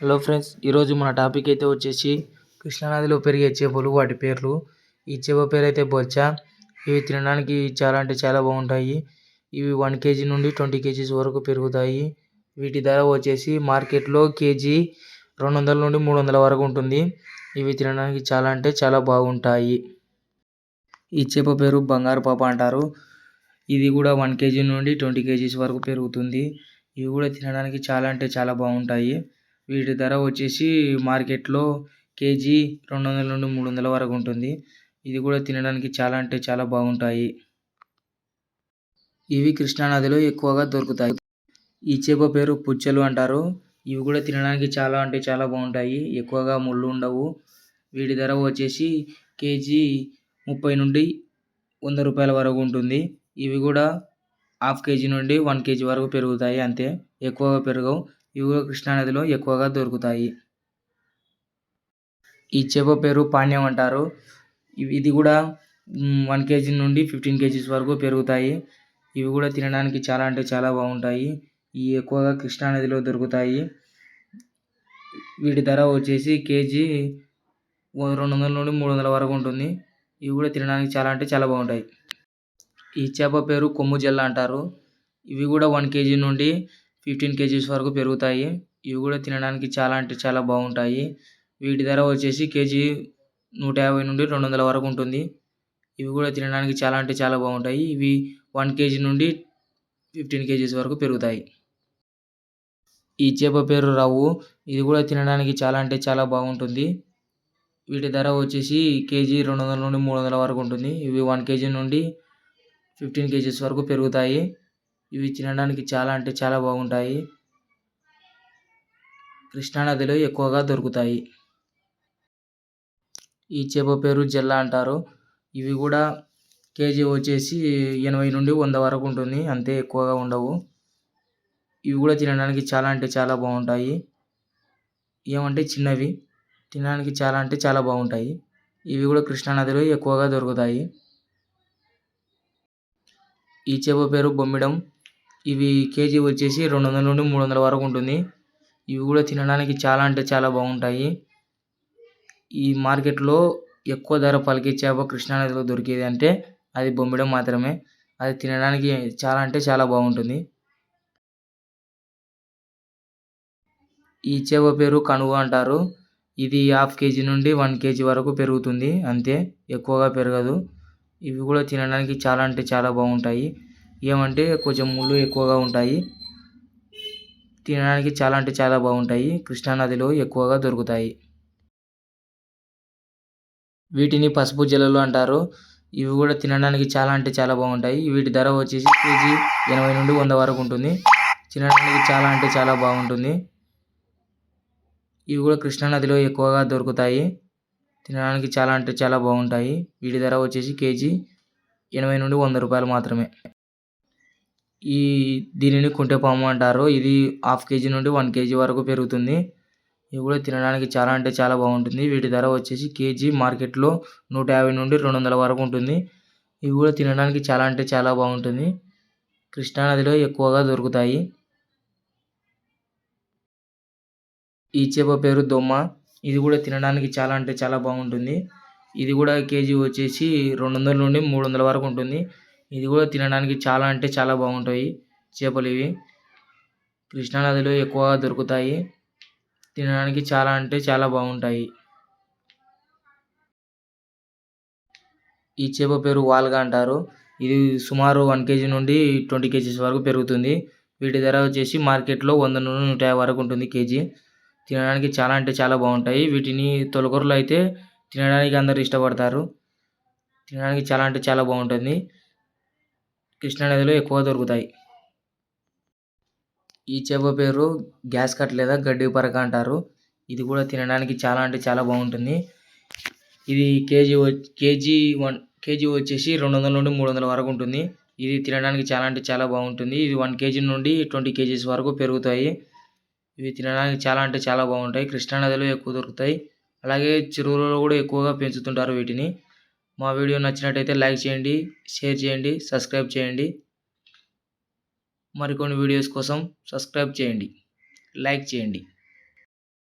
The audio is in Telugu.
హలో ఫ్రెండ్స్ ఈరోజు మన టాపిక్ అయితే వచ్చేసి కృష్ణానదిలో పెరిగే చేపలు వాటి పేర్లు. ఈ చేప పేరు అయితే బొచ్చ. ఇవి తినడానికి చాలా అంటే చాలా బాగుంటాయి. ఇవి వన్ కేజీ నుండి ట్వంటీ కేజీస్ వరకు పెరుగుతాయి. వీటి ధర వచ్చేసి మార్కెట్లో కేజీ రెండు వందల నుండి మూడు వందల వరకు ఉంటుంది. ఇవి తినడానికి చాలా అంటే చాలా బాగుంటాయి. ఈ చేప పేరు బంగారు పాప అంటారు. ఇది కూడా వన్ కేజీ నుండి ట్వంటీ కేజీస్ వరకు పెరుగుతుంది. ఇవి కూడా తినడానికి చాలా అంటే చాలా బాగుంటాయి. వీటి ధర వచ్చేసి మార్కెట్లో కేజీ రెండు వందల నుండి మూడు వందల వరకు ఉంటుంది ఇది కూడా తినడానికి చాలా అంటే చాలా బాగుంటాయి. ఇవి కృష్ణానదిలో ఎక్కువగా దొరుకుతాయి. ఈ చేప పేరు పుచ్చలు అంటారు. ఇవి కూడా తినడానికి చాలా అంటే చాలా బాగుంటాయి. ఎక్కువగా ముళ్ళు ఉండవు. వీటి ధర వచ్చేసి కేజీ ముప్పై నుండి వంద రూపాయల వరకు ఉంటుంది. ఇవి కూడా హాఫ్ కేజీ నుండి వన్ కేజీ వరకు పెరుగుతాయి అంతే. ఎక్కువగా పెరగవు. ఇవి కూడా కృష్ణానదిలో ఎక్కువగా దొరుకుతాయి. ఈ చేప పేరు పాణ్యం అంటారు. ఇది కూడా వన్ కేజీ నుండి ఫిఫ్టీన్ కేజీస్ వరకు పెరుగుతాయి. ఇవి కూడా తినడానికి చాలా అంటే చాలా బాగుంటాయి. ఇవి ఎక్కువగా కృష్ణానదిలో దొరుకుతాయి. వీటి ధర వచ్చేసి కేజీ రెండు వందల నుండి మూడు వందల వరకు ఉంటుంది. ఇవి కూడా తినడానికి చాలా అంటే చాలా బాగుంటాయి. ఈ చేప పేరు కొమ్ము జల్ల అంటారు. ఇవి కూడా వన్ కేజీ నుండి ఫిఫ్టీన్ కేజీస్ వరకు పెరుగుతాయి. ఇవి కూడా తినడానికి చాలా అంటే చాలా బాగుంటాయి. వీటి ధర వచ్చేసి కేజీ నూట యాభై నుండి రెండు వందల వరకు ఉంటుంది. ఇవి కూడా తినడానికి చాలా అంటే చాలా బాగుంటాయి. ఇవి వన్ కేజీ నుండి ఫిఫ్టీన్ కేజీస్ వరకు పెరుగుతాయి. ఈ చేప పేరు రవ్వు. ఇది కూడా తినడానికి చాలా అంటే చాలా బాగుంటుంది. వీటి ధర వచ్చేసి కేజీ రెండు వందల నుండి మూడు వందల వరకు ఉంటుంది. ఇవి వన్ కేజీ నుండి ఫిఫ్టీన్ కేజీస్ వరకు పెరుగుతాయి. ఇవి తినడానికి చాలా అంటే చాలా బాగుంటాయి. కృష్ణానదిలో ఎక్కువగా దొరుకుతాయి. ఈ చేప పేరు జెల్లా అంటారు. ఇవి కూడా కేజీ వచ్చేసి ఎనభై నుండి వంద వరకు ఉంటుంది. అంతే ఎక్కువగా ఉండవు. ఇవి కూడా తినడానికి చాలా అంటే చాలా బాగుంటాయి. ఏమంటే చిన్నవి. తినడానికి చాలా అంటే చాలా బాగుంటాయి. ఇవి కూడా కృష్ణానదిలో ఎక్కువగా దొరుకుతాయి. ఈ చేప పేరు బొమ్మిడం. ఇవి కేజీ వచ్చేసి రెండు వందల నుండి మూడు వందల వరకు ఉంటుంది. ఇవి కూడా తినడానికి చాలా అంటే చాలా బాగుంటాయి. ఈ మార్కెట్లో ఎక్కువ ధర పలికే చేప కృష్ణానదిలో దొరికేది అంటే అది బొమ్మిడం మాత్రమే. అది తినడానికి చాలా అంటే చాలా బాగుంటుంది. ఈ చేప పేరు కనువ అంటారు. ఇది హాఫ్ కేజీ నుండి వన్ కేజీ వరకు పెరుగుతుంది. అంతే ఎక్కువగా పెరగదు. ఇవి కూడా తినడానికి చాలా అంటే చాలా బాగుంటాయి. ఏమంటే కొంచెం ముళ్ళు ఎక్కువగా ఉంటాయి. తినడానికి చాలా అంటే చాలా బాగుంటాయి. కృష్ణానదిలో ఎక్కువగా దొరుకుతాయి. వీటిని పసుపు జల్లలు అంటారు. ఇవి కూడా తినడానికి చాలా అంటే చాలా బాగుంటాయి. వీటి ధర వచ్చేసి కేజీ ఎనభై నుండి వంద వరకు ఉంటుంది. తినడానికి చాలా అంటే చాలా బాగుంటుంది. ఇవి కూడా కృష్ణానదిలో ఎక్కువగా దొరుకుతాయి. తినడానికి చాలా అంటే చాలా బాగుంటాయి. వీటి ధర వచ్చేసి కేజీ ఎనభై నుండి వంద రూపాయలు మాత్రమే. ఈ దీనిని కుంటెపాము అంటారు. ఇది హాఫ్ కేజీ నుండి వన్ కేజీ వరకు పెరుగుతుంది. ఇవి కూడా తినడానికి చాలా అంటే చాలా బాగుంటుంది. వీటి ధర వచ్చేసి కేజీ మార్కెట్లో నూట యాభై నుండి రెండు వందల వరకు ఉంటుంది. ఇవి కూడా తినడానికి చాలా అంటే చాలా బాగుంటుంది. కృష్ణానదిలో ఎక్కువగా దొరుకుతాయి. ఈ చేప పేరు దొమ్మ. ఇది కూడా తినడానికి చాలా అంటే చాలా బాగుంటుంది. ఇది కూడా కేజీ వచ్చేసి రెండు వందల నుండి మూడు వందల వరకు ఉంటుంది. ఇది కూడా తినడానికి చాలా అంటే చాలా బాగుంటాయి చేపలు ఇవి. కృష్ణానదిలో ఎక్కువగా దొరుకుతాయి. తినడానికి చాలా అంటే చాలా బాగుంటాయి. ఈ చేప పేరు వాల్గా అంటారు. ఇది సుమారు వన్ కేజీ నుండి ట్వంటీ కేజీస్ వరకు పెరుగుతుంది. వీటి ధర వచ్చేసి మార్కెట్లో వంద నుండి నూట యాభై వరకు ఉంటుంది కేజీ. తినడానికి చాలా అంటే చాలా బాగుంటాయి. వీటిని తొలకూరలో అయితే తినడానికి అందరు ఇష్టపడతారు. తినడానికి చాలా అంటే చాలా బాగుంటుంది. కృష్ణానదిలో ఎక్కువ దొరుకుతాయి. ఈ చేప పేరు గ్యాస్ కట్ లేదా గడ్డి పరక అంటారు. ఇది కూడా తినడానికి చాలా అంటే చాలా బాగుంటుంది. ఇది కేజీ కేజీ వన్ కేజీ వచ్చేసి రెండు వందల నుండి మూడు వందల వరకు ఉంటుంది. ఇది తినడానికి చాలా అంటే చాలా బాగుంటుంది. ఇది వన్ కేజీ నుండి ట్వంటీ కేజీస్ వరకు పెరుగుతాయి. ఇవి తినడానికి చాలా అంటే చాలా బాగుంటాయి. కృష్ణానదిలో ఎక్కువ దొరుకుతాయి. అలాగే చెరువులలో కూడా ఎక్కువగా పెంచుతుంటారు వీటిని. మా వీడియో నచ్చినట్టయితే లైక్ చేయండి షేర్ చేయండి సబ్స్క్రైబ్ చేయండి. మరికొన్ని వీడియోస్ కోసం సబ్స్క్రైబ్ చేయండి లైక్ చేయండి.